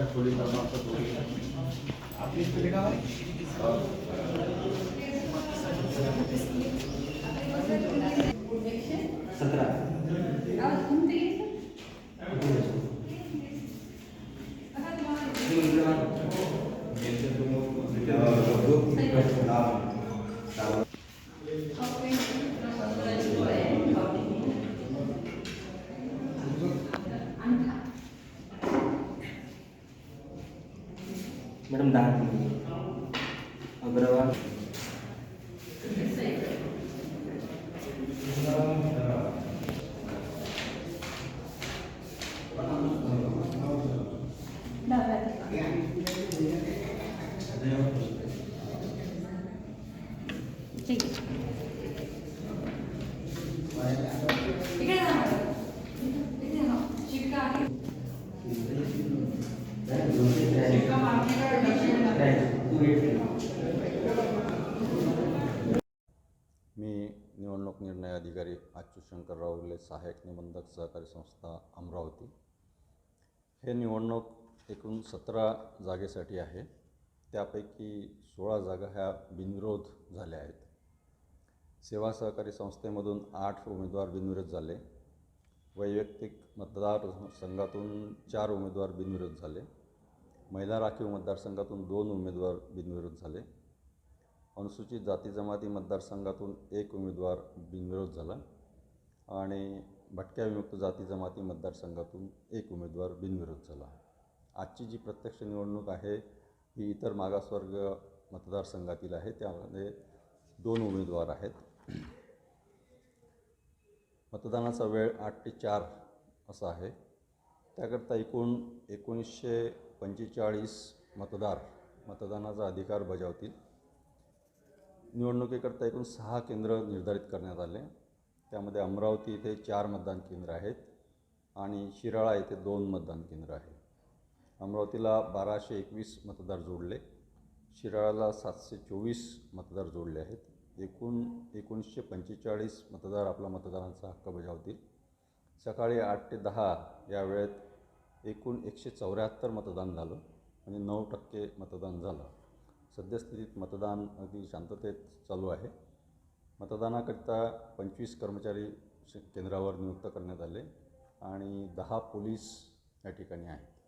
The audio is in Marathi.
का छोले परमात्मा हो गया आपने इस पे लिखा है सत्रह तुम मॅडम दहा अग्रवाल ठीक आहे मी निवडणूक निर्णय अधिकारी अच्युत शंकरराव उर्ले सहाय्यक निबंधक सहकारी संस्था अमरावती. हे निवडणूक एकूण सतरा जागेसाठी आहे. त्यापैकी सोळा जागा ह्या बिनविरोध झाल्या आहेत. सेवा सहकारी संस्थेमधून आठ उमेदवार बिनविरोध झाले. वैयक्तिक मतदार संघातून चार उमेदवार बिनविरोध झाले. महिला राखीव मतदारसंघातून दोन उमेदवार बिनविरोध झाले. अनुसूचित जाती जमाती मतदारसंघातून एक उमेदवार बिनविरोध झाला. आणि भटक्या विमुक्त जाती जमाती मतदारसंघातून एक उमेदवार बिनविरोध झाला. आजची जी प्रत्यक्ष निवडणूक आहे ही इतर मागासवर्ग मतदारसंघातील आहे. त्यामध्ये दोन उमेदवार आहेत. मतदानाचा वेळ आठ ते चार असा आहे. त्याकरता एकूण एकोणीसशे पंचेचाळीस मतदार मतदानाचा अधिकार बजावतील. निवडणुकीकरता एकूण सहा केंद्र निर्धारित करण्यात आले. त्यामध्ये अमरावती इथे चार मतदान केंद्र आहेत आणि शिराळा येथे दोन मतदान केंद्र आहे अमरावतीला बाराशे एकवीस मतदार जोडले. शिराळाला सातशे चोवीस मतदार जोडले आहेत. एकूण एकोणीसशे पंचेचाळीस मतदार आपला मतदानाचा हक्क बजावतील. सकाळी आठ ते दहा या वेळेत एकूण एकशे चौऱ्याहत्तर मतदान झालं आणि नऊ टक्के मतदान झालं. सद्यस्थितीत मतदान अगदी शांततेत चालू आहे. मतदानाकरिता पंचवीस कर्मचारी केंद्रावर नियुक्त करण्यात आले आणि दहा पोलीस या ठिकाणी आहेत.